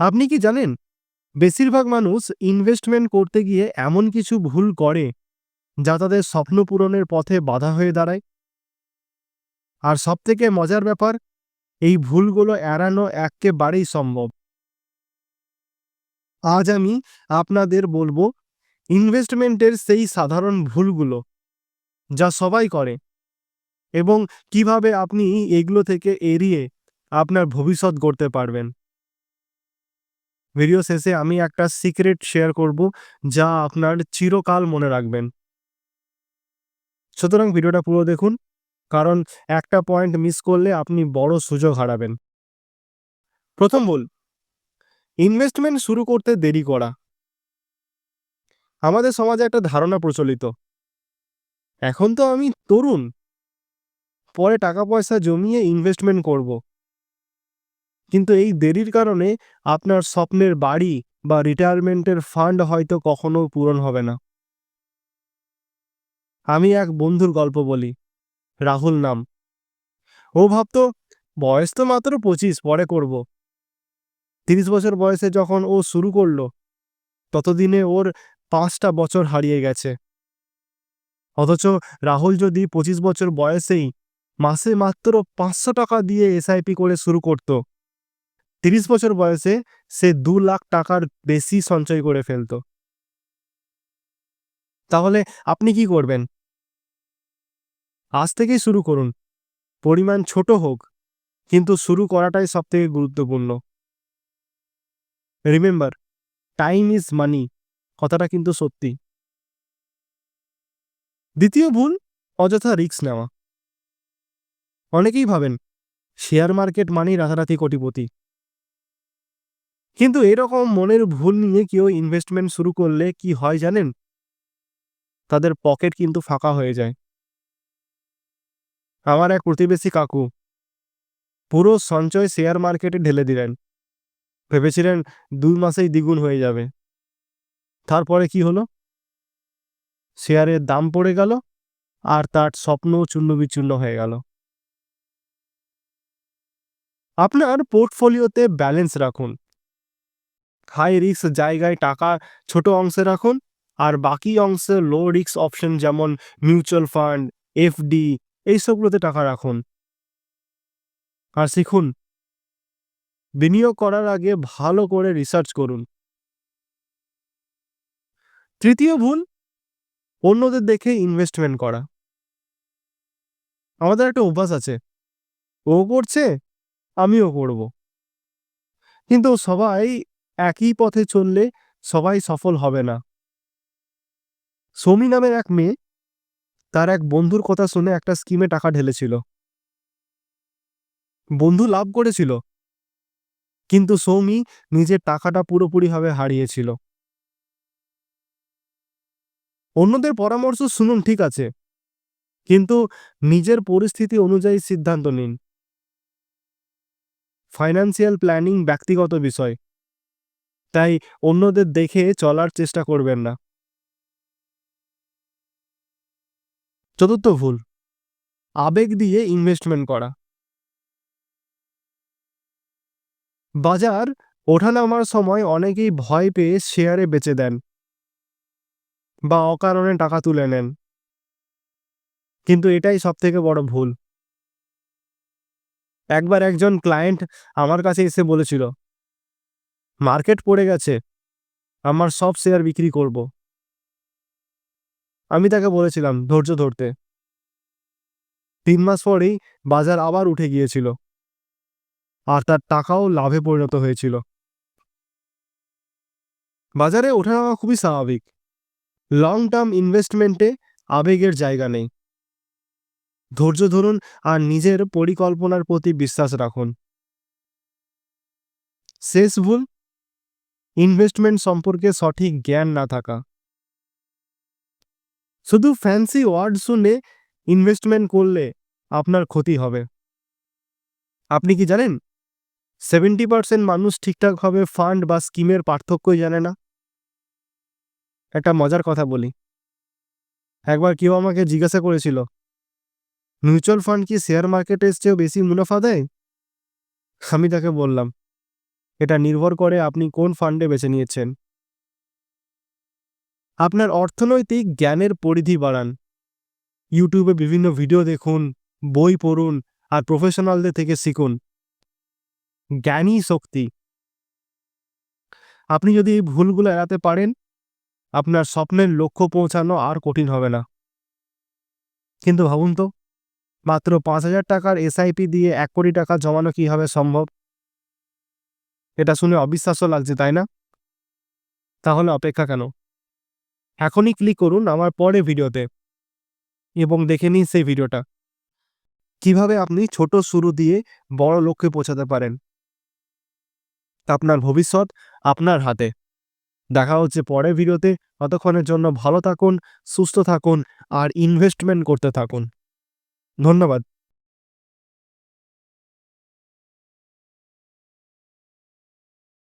আপনি কি জানেন, বেশিরভাগ মানুষ ইনভেস্টমেন্ট করতে গিয়ে এমন কিছু ভুল করে যা তাদের স্বপ্ন পূরণের পথে বাধা হয়ে দাঁড়ায়? আর সবথেকে মজার ব্যাপার, এই ভুলগুলো এড়ানো একেবারেই সম্ভব। আজ আমি আপনাদের বলব ইনভেস্টমেন্টের সেই সাধারণ ভুলগুলো যা সবাই করে এবং কীভাবে আপনি এগুলো থেকে এড়িয়ে আপনার ভবিষ্যৎ গড়তে পারবেন। ভিডিও শেষে আমি একটা সিক্রেট শেয়ার করব, যা আপনার চিরকাল মনে রাখবেন। সুতরাং ভিডিওটা পুরো দেখুন, কারণ একটা পয়েন্ট মিস করলে আপনি বড় সুযোগ হারাবেন। প্রথম ভুল ইনভেস্টমেন্ট শুরু করতে দেরি করা। আমাদের সমাজে একটা ধারণা প্রচলিত, এখন তো আমি তরুণ, পরে টাকা পয়সা জমিয়ে ইনভেস্টমেন্ট করব। কিন্তু এই দেরির কারণে আপনার স্বপ্নের বাড়ি বা রিটায়ারমেন্টের ফান্ড হয়তো কখনো পূরণ হবে না। আমি এক বন্ধুর গল্প বলি, রাহুল নাম। ও ভাবতো, বয়স তো মাত্র পঁচিশ, পরে করব। তিরিশ বছর বয়সে যখন ও শুরু করল, ততদিনে ওর পাঁচটা বছর হারিয়ে গেছে। অথচ রাহুল যদি পঁচিশ বছর বয়সেই মাসে মাত্র পাঁচশো টাকা দিয়ে এসআইপি করে শুরু করত তিরিশ বছর বয়সে সে দু লাখ টাকার বেশি সঞ্চয় করে ফেলত। তাহলে আপনি কি করবেন? আজ থেকেই শুরু করুন। পরিমাণ ছোট হোক, কিন্তু শুরু করাটাই সবথেকে গুরুত্বপূর্ণ। রিমেম্বার টাইম ইজ মানি কথাটা কিন্তু সত্যি। দ্বিতীয় ভুল, অযথা রিস্ক নেওয়া। অনেকেই ভাবেন শেয়ার মার্কেট মানেই রাতারাতি কোটিপতি। কিন্তু এরকম মনের ভুল নিয়ে কেউ ইনভেস্টমেন্ট শুরু করলে কি হয় জানেন? তাদের পকেট কিন্তু ফাঁকা হয়ে যায়। আমার এক প্রতিবেশী কাকু পুরো সঞ্চয় শেয়ার মার্কেটে ঢেলে দিলেন। ভেবেছিলেন দুই মাসেই দ্বিগুণ হয়ে যাবে। তারপরে কি হলো? শেয়ারের দাম পড়ে গেল আর তার স্বপ্ন চূর্ণ বিচূর্ণ হয়ে গেল। আপনার পোর্টফোলিওতে ব্যালেন্স রাখুন। হাই রিস্ক জায়গায় টাকা ছোট অংশে রাখুন। আর বাকি অংশে লো রিস্ক অপশন যেমন মিউচুয়াল ফান্ড এফডি এইসবগুলোতে টাকা রাখুন। আর শিখুন, বিনিয়োগ করার আগে ভালো করে রিসার্চ করুন। তৃতীয় ভুল, অন্যদের দেখে ইনভেস্টমেন্ট করা। আমাদের একটা অভ্যাস আছে, ও করছে, আমিও করব। কিন্তু সবাই একই পথে চললে সবাই সফল হবে না। সৌমি নামের এক মেয়ে তার এক বন্ধুর কথা শুনে একটা স্কিমে টাকা ঢেলেছিল। বন্ধু লাভ করেছিল, কিন্তু সৌমি নিজের টাকাটা পুরোপুরিভাবে হারিয়েছিল। অন্যদের পরামর্শ শুনুন, ঠিক আছে, কিন্তু নিজের পরিস্থিতি অনুযায়ী সিদ্ধান্ত নিন। ফাইন্যান্সিয়াল প্ল্যানিং ব্যক্তিগত বিষয়। তাই অন্যদের দেখে চলার চেষ্টা করবেন না। চতুর্থ ভুল, আবেগ দিয়ে ইনভেস্টমেন্ট করা। বাজার ওঠানামার সময় অনেকেই ভয় পেয়ে শেয়ারে বেচে দেন বা অকারণে টাকা তুলে নেন। কিন্তু এটাই সব থেকে বড় ভুল। একবার একজন ক্লায়েন্ট আমার কাছে এসে বলেছিল মার্কেট পড়ে গেছে। আমার সব শেয়ার বিক্রি করব। আমি তাকে বলেছিলাম, ধৈর্য ধরতে। তিন মাস পরেই বাজার আবার উঠে গিয়েছিল। আর তার টাকাও লাভে পরিণত হয়েছিল। বাজারে ওঠানামা খুবই স্বাভাবিক। লং টার্ম ইনভেস্টমেন্টে আবেগের জায়গা নেই। ধৈর্য ধরুন আর নিজের পরিকল্পনার প্রতি বিশ্বাস রাখুন। শেষ ভুল ইনভেস্টমেন্ট সম্পর্কে সঠিক জ্ঞান না থাকা। শুধু ফ্যান্সি ওয়ার্ড শুনে ইনভেস্টমেন্ট করলে আপনার ক্ষতি হবে। আপনি কি জানেন? সেভেন্টি পার্সেন্ট মানুষ ঠিকঠাকভাবে ফান্ড বা স্কিমের পার্থক্যই জানে না। একটা মজার কথা বলি। একবার কেউ আমাকে জিজ্ঞাসা করেছিল মিউচুয়াল ফান্ড কি শেয়ার মার্কেটের চেয়েও বেশি মুনাফা দেয়? আমি তাকে বললাম এটা নির্ভর করে আপনি কোন ফান্ডে বেছে নিয়েছেন। আপনার অর্থনৈতিক জ্ঞানের পরিধি বাড়ান। ইউটিউবে বিভিন্ন ভিডিও দেখুন, বই পড়ুন, আর প্রফেশনালদের থেকে শিখুন। জ্ঞানী শক্তি। আপনি যদি এই ভুলগুলো এড়াতে পারেন, আপনার স্বপ্নের লক্ষ্য পৌঁছানো আর কঠিন হবে না। কিন্তু ভাবুন তো, মাত্র পাঁচ হাজার টাকার এসআইপি দিয়ে এক কোটি টাকা জমানো কীভাবে সম্ভব? এটা শুনে অবিশ্বাস্য লাগছে, তাই না? তাহলে অপেক্ষা কেন? এখনই ক্লিক করুন আমার পরে ভিডিওতে এবং দেখে নিন সেই ভিডিওটা। কীভাবে আপনি ছোট শুরু দিয়ে বড় লক্ষ্যে পৌঁছাতে পারেন? আপনার ভবিষ্যৎ আপনার হাতে। দেখা হচ্ছে পরের ভিডিওতে। ততক্ষণের জন্য ভালো থাকুন, সুস্থ থাকুন আর ইনভেস্টমেন্ট করতে থাকুন। ধন্যবাদ।